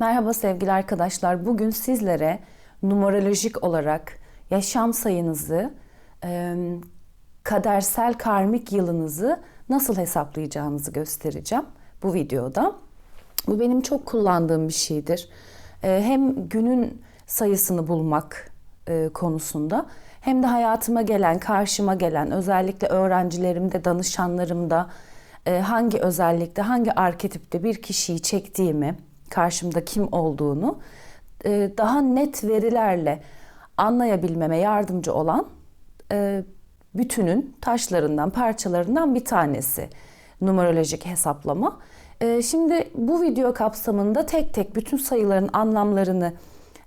Merhaba sevgili arkadaşlar. Bugün sizlere numerolojik olarak yaşam sayınızı, kadersel karmik yılınızı nasıl hesaplayacağınızı göstereceğim bu videoda. Bu benim çok kullandığım bir şeydir. Hem günün sayısını bulmak konusunda hem de hayatıma gelen, karşıma gelen özellikle öğrencilerimde, danışanlarımda hangi özellikte, hangi arketipte bir kişiyi çektiğimi, karşımda kim olduğunu e, daha net verilerle anlayabilmeme yardımcı olan e, bütünün taşlarından, parçalarından bir tanesi numerolojik hesaplama. E, şimdi bu video kapsamında tek tek bütün sayıların anlamlarını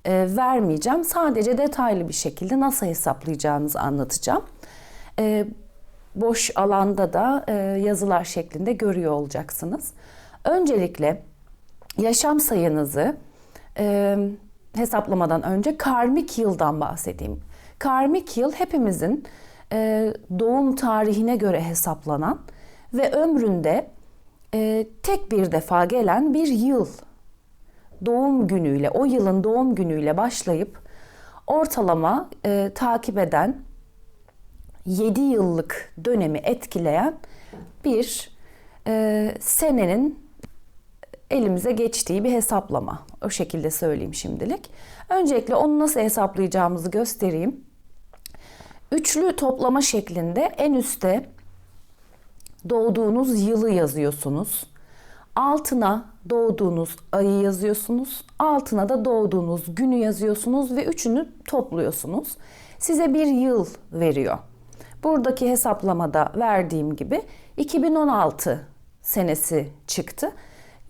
vermeyeceğim. Sadece detaylı bir şekilde nasıl hesaplayacağınızı anlatacağım. Boş alanda da yazılar şeklinde görüyor olacaksınız. Öncelikle yaşam sayınızı e, hesaplamadan önce karmik yıldan bahsedeyim. Karmik yıl hepimizin e, doğum tarihine göre hesaplanan ve ömründe e, tek bir defa gelen bir yıl. Doğum günüyle, o yılın doğum günüyle başlayıp ortalama e, takip eden 7 yıllık dönemi etkileyen bir e, senenin elimize geçtiği bir hesaplama. O şekilde söyleyeyim şimdilik. Öncelikle onu nasıl hesaplayacağımızı göstereyim. Üçlü toplama şeklinde en üstte doğduğunuz yılı yazıyorsunuz. Altına doğduğunuz ayı yazıyorsunuz. Altına da doğduğunuz günü yazıyorsunuz ve üçünü topluyorsunuz. Size bir yıl veriyor. Buradaki hesaplamada verdiğim gibi 2016 senesi çıktı.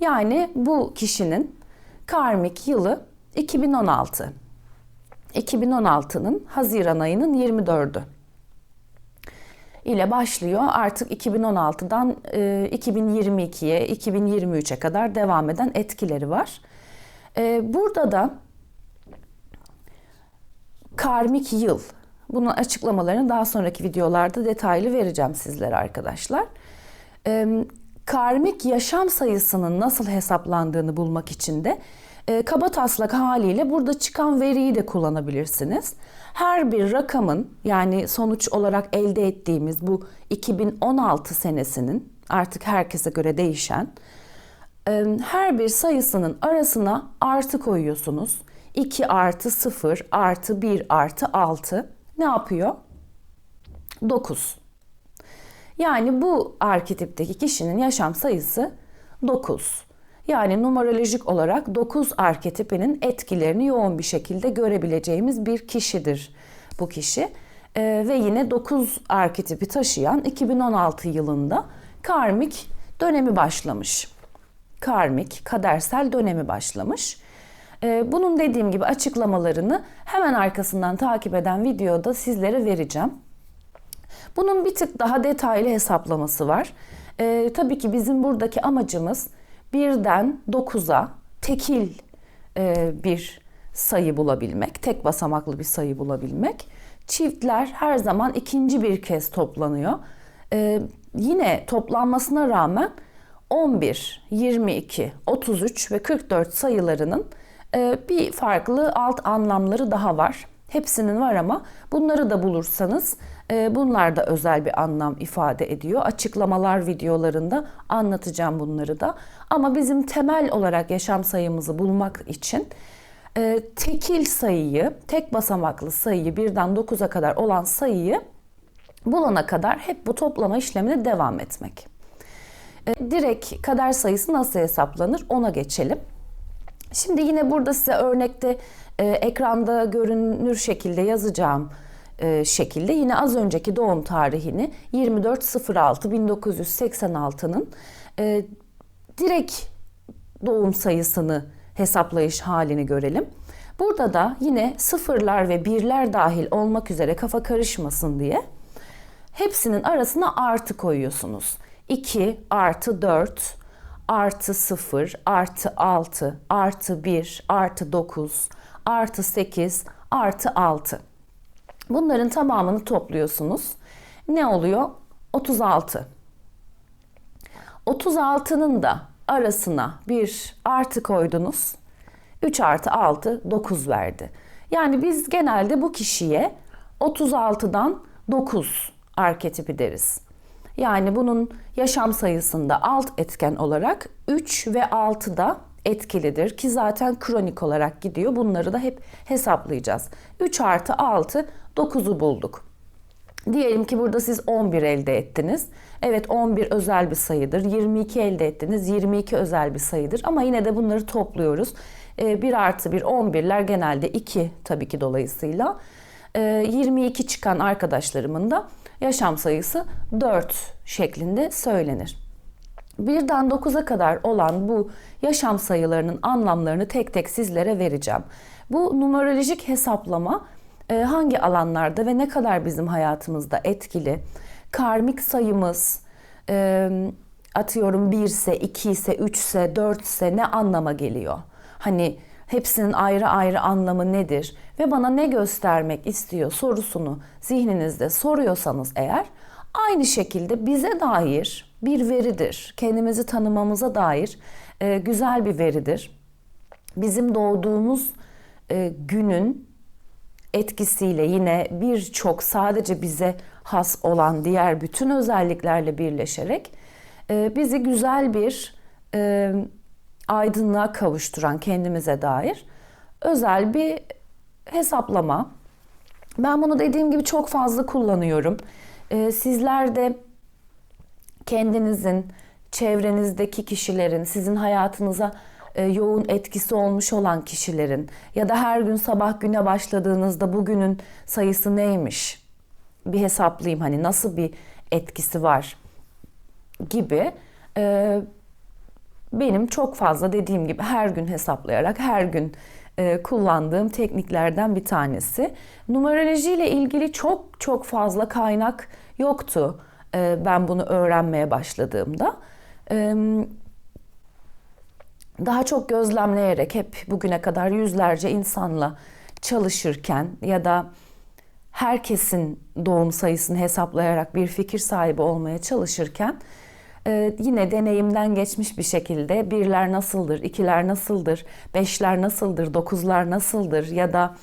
Yani bu kişinin karmik yılı 2016. 2016'nın Haziran ayının 24'ü ile başlıyor. Artık 2016'dan 2022'ye, 2023'e kadar devam eden etkileri var. E, burada da karmik yıl. Bunun açıklamalarını daha sonraki videolarda detaylı vereceğim sizlere arkadaşlar. Karmik yaşam sayısının nasıl hesaplandığını bulmak için de e, kaba taslak haliyle burada çıkan veriyi de kullanabilirsiniz. Her bir rakamın yani sonuç olarak elde ettiğimiz bu 2016 senesinin artık herkese göre değişen e, her bir sayısının arasına artı koyuyorsunuz. 2 artı 0 artı 1 artı 6 ne yapıyor? 9. Yani bu arketipteki kişinin yaşam sayısı 9. Yani numerolojik olarak 9 arketipinin etkilerini yoğun bir şekilde görebileceğimiz bir kişidir bu kişi. Ee, ve yine 9 arketipi taşıyan 2016 yılında karmik dönemi başlamış. Karmik, kadersel dönemi başlamış. Ee, bunun dediğim gibi açıklamalarını hemen arkasından takip eden videoda sizlere vereceğim. Bunun bir tık daha detaylı hesaplaması var. Ee, tabii ki bizim buradaki amacımız birden 9'a tekil e, bir sayı bulabilmek, tek basamaklı bir sayı bulabilmek. Çiftler her zaman ikinci bir kez toplanıyor. Ee, yine toplanmasına rağmen 11, 22, 33 ve 44 sayılarının e, bir farklı alt anlamları daha var. Hepsinin var ama bunları da bulursanız e, bunlar da özel bir anlam ifade ediyor. Açıklamalar videolarında anlatacağım bunları da. Ama bizim temel olarak yaşam sayımızı bulmak için e, tekil sayıyı, tek basamaklı sayıyı birden 9'a kadar olan sayıyı bulana kadar hep bu toplama işlemine devam etmek. E, direkt kader sayısı nasıl hesaplanır ona geçelim. Şimdi yine burada size örnekte e, ekranda görünür şekilde yazacağım e, şekilde yine az önceki doğum tarihini 24.06.1986'nın e, direkt doğum sayısını hesaplayış halini görelim. Burada da yine sıfırlar ve birler dahil olmak üzere kafa karışmasın diye hepsinin arasına artı koyuyorsunuz. 2 artı 4 artı 0 artı 6 artı 1 artı 9 artı 8 artı 6. Bunların tamamını topluyorsunuz. Ne oluyor? 36. 36'nın da arasına bir artı koydunuz. 3 artı 6 9 verdi. Yani biz genelde bu kişiye 36'dan 9 arketipi deriz. Yani bunun yaşam sayısında alt etken olarak 3 ve 6 da etkilidir ki zaten kronik olarak gidiyor. Bunları da hep hesaplayacağız. 3 artı 6 9'u bulduk. Diyelim ki burada siz 11 elde ettiniz. Evet 11 özel bir sayıdır. 22 elde ettiniz. 22 özel bir sayıdır. Ama yine de bunları topluyoruz. 1 artı 1 11'ler genelde 2 tabii ki dolayısıyla. 22 çıkan arkadaşlarımın da yaşam sayısı 4 şeklinde söylenir. Birden 9'a kadar olan bu yaşam sayılarının anlamlarını tek tek sizlere vereceğim. Bu numerolojik hesaplama e, hangi alanlarda ve ne kadar bizim hayatımızda etkili? Karmik sayımız e, atıyorum 1 ise, 2 ise, 3 ise, 4 ise ne anlama geliyor? Hani hepsinin ayrı ayrı anlamı nedir ve bana ne göstermek istiyor sorusunu zihninizde soruyorsanız eğer aynı şekilde bize dair bir veridir. Kendimizi tanımamıza dair e, güzel bir veridir. Bizim doğduğumuz e, günün etkisiyle yine birçok sadece bize has olan diğer bütün özelliklerle birleşerek e, bizi güzel bir e, aydınlığa kavuşturan kendimize dair özel bir hesaplama. Ben bunu dediğim gibi çok fazla kullanıyorum. E, sizler de kendinizin, çevrenizdeki kişilerin, sizin hayatınıza e, yoğun etkisi olmuş olan kişilerin ya da her gün sabah güne başladığınızda bugünün sayısı neymiş bir hesaplayayım hani nasıl bir etkisi var gibi e, benim çok fazla dediğim gibi her gün hesaplayarak her gün e, kullandığım tekniklerden bir tanesi. Numeroloji ile ilgili çok çok fazla kaynak yoktu ben bunu öğrenmeye başladığımda daha çok gözlemleyerek hep bugüne kadar yüzlerce insanla çalışırken ya da herkesin doğum sayısını hesaplayarak bir fikir sahibi olmaya çalışırken e, yine deneyimden geçmiş bir şekilde birler nasıldır, ikiler nasıldır, beşler nasıldır, dokuzlar nasıldır ya da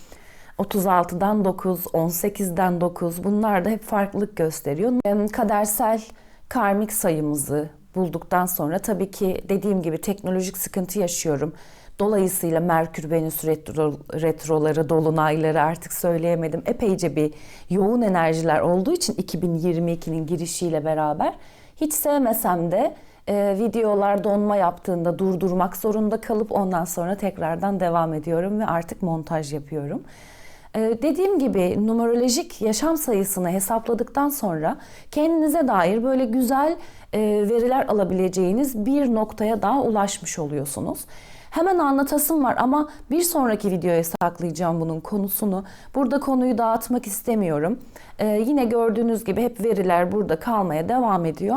36'dan 9, 18'den 9 bunlar da hep farklılık gösteriyor. Kadersel karmik sayımızı bulduktan sonra tabii ki dediğim gibi teknolojik sıkıntı yaşıyorum. Dolayısıyla Merkür Venüs retro, retroları, dolunayları artık söyleyemedim. Epeyce bir yoğun enerjiler olduğu için 2022'nin girişiyle beraber hiç sevmesem de e, videolar donma yaptığında durdurmak zorunda kalıp ondan sonra tekrardan devam ediyorum ve artık montaj yapıyorum. Ee, dediğim gibi numerolojik yaşam sayısını hesapladıktan sonra kendinize dair böyle güzel e, veriler alabileceğiniz bir noktaya daha ulaşmış oluyorsunuz. Hemen anlatasım var ama bir sonraki videoya saklayacağım bunun konusunu. Burada konuyu dağıtmak istemiyorum. Ee, yine gördüğünüz gibi hep veriler burada kalmaya devam ediyor.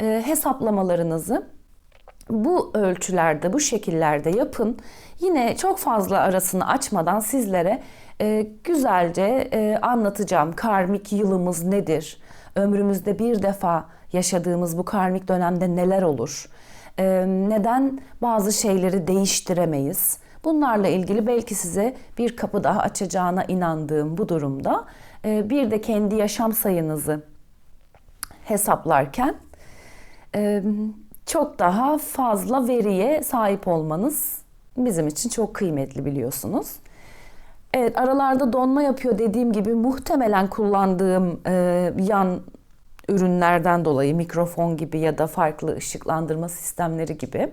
Ee, hesaplamalarınızı bu ölçülerde, bu şekillerde yapın. Yine çok fazla arasını açmadan sizlere e, güzelce e, anlatacağım. Karmik yılımız nedir? Ömrümüzde bir defa yaşadığımız bu karmik dönemde neler olur? E, neden bazı şeyleri değiştiremeyiz? Bunlarla ilgili belki size bir kapı daha açacağına inandığım bu durumda e, bir de kendi yaşam sayınızı hesaplarken e, çok daha fazla veriye sahip olmanız bizim için çok kıymetli biliyorsunuz. Evet aralarda donma yapıyor dediğim gibi muhtemelen kullandığım e, yan ürünlerden dolayı mikrofon gibi ya da farklı ışıklandırma sistemleri gibi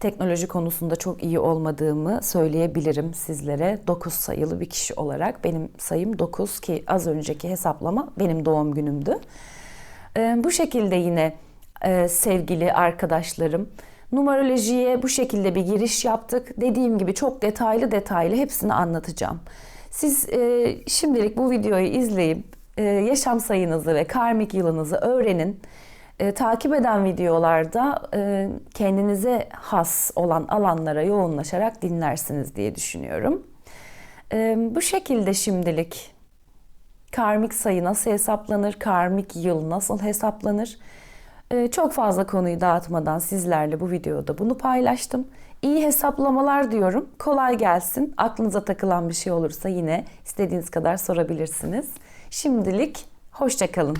teknoloji konusunda çok iyi olmadığımı söyleyebilirim sizlere. 9 sayılı bir kişi olarak benim sayım 9 ki az önceki hesaplama benim doğum günümdü. E, bu şekilde yine e, sevgili arkadaşlarım Numerolojiye bu şekilde bir giriş yaptık. Dediğim gibi çok detaylı detaylı hepsini anlatacağım. Siz e, şimdilik bu videoyu izleyip e, yaşam sayınızı ve karmik yılınızı öğrenin. E, takip eden videolarda e, kendinize has olan alanlara yoğunlaşarak dinlersiniz diye düşünüyorum. E, bu şekilde şimdilik karmik sayı nasıl hesaplanır, karmik yıl nasıl hesaplanır? Ee, Çok fazla konuyu dağıtmadan sizlerle bu videoda bunu paylaştım. İyi hesaplamalar diyorum. Kolay gelsin. Aklınıza takılan bir şey olursa yine istediğiniz kadar sorabilirsiniz. Şimdilik hoşçakalın.